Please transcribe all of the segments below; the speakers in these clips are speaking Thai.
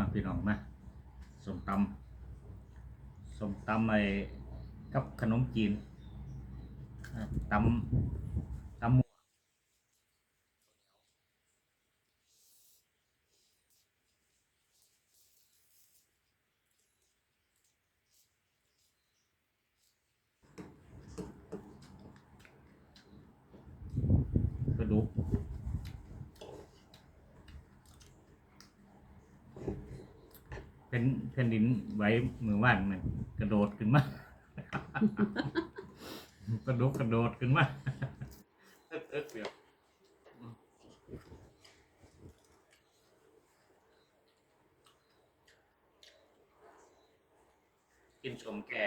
มาพี่น้องมาส้มตำส้มตำไอ้กับขนมจีนตำตำหมูกระดูก เป็นแผ่นดินไหว้มือว่านมัน กระโดดขึ้นมา กระโดดกระโดดขึ้นมาเอิ๊กเอิ๊กเดียวกินชมแก่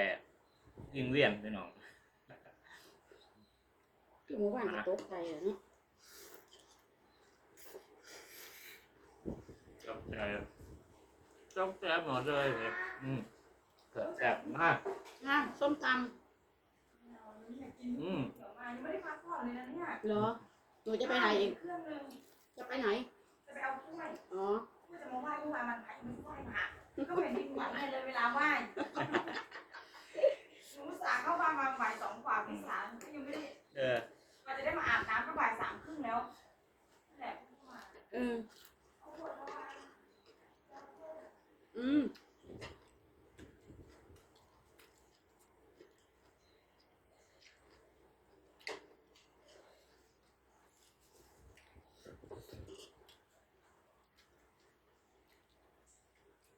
ยิงเวียนพี่น้องคือหมู่บ้านก็ตกใจอะเนาะชอบใจชอบใจหมดเลยเนี่ยอืมแซ่บมากอะส้มตอืมมายังไม่ได้พักผ่อนเลยนะเนี่ยำเหรอหนูจะไปไหนอีกเครื่องนึงจะไปไหน จะไปเอาถ้วยอ๋อก็จะมาไหว้เมื่อวานมันไปไม่ไหว้มาก็เป็นดินหวังให้เลยเวลาไหว้หนูสาเข้าบ้านมาบ่ายสองกว่าพี่สาวก็ยังไม่ได้เออมาจะได้มาอาบน้ำก็บ่ายสามครึ่งแล้วนั่นแหละเพิ่งมาเออ เอาถ้วยมาไหว้ อืม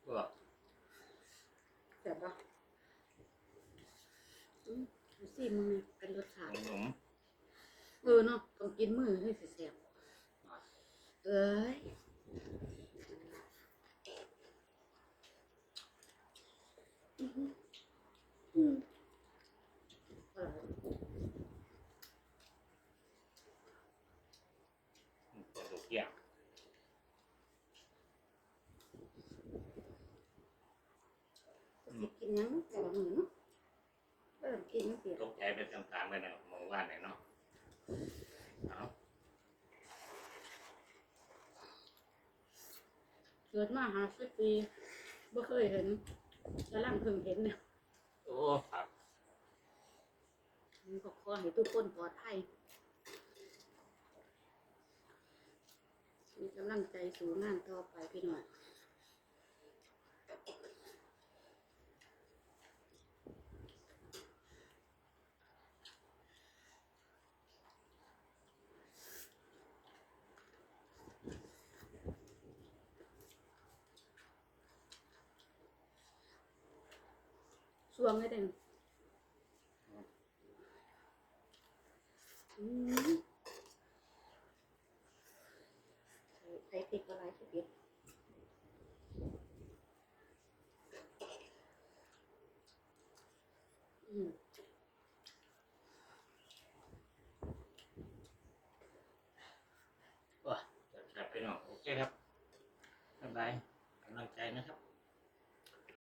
ก็แซ่บปะอืมดูสิมึงเนี่ยเป็นรสชาขตินมเออเนาะต้องกินมือให้สิแซ่บเอ้ยอื้อหืออืมอร่อย กระดูกยากกินยังแต่ละมื้อเนาะเออกินจังซี่ตกใจเป็นต่างๆไปนะมองว่านไหนเนาะเอาเกิดมาหาสิบปีบ่เคยเห็น กำลังเพิ่งเห็นเนี่ยโอ้ครับมันก็ขอให้ทุกคนปลอดภัยมีกำลังใจสู่งานต่อไปพี่หน่อย สวงให้เด่นอืมใส่ติดอะไรสิเด็ดอืมว้าจับพี่น้องโอเคครับบ๊ายบาย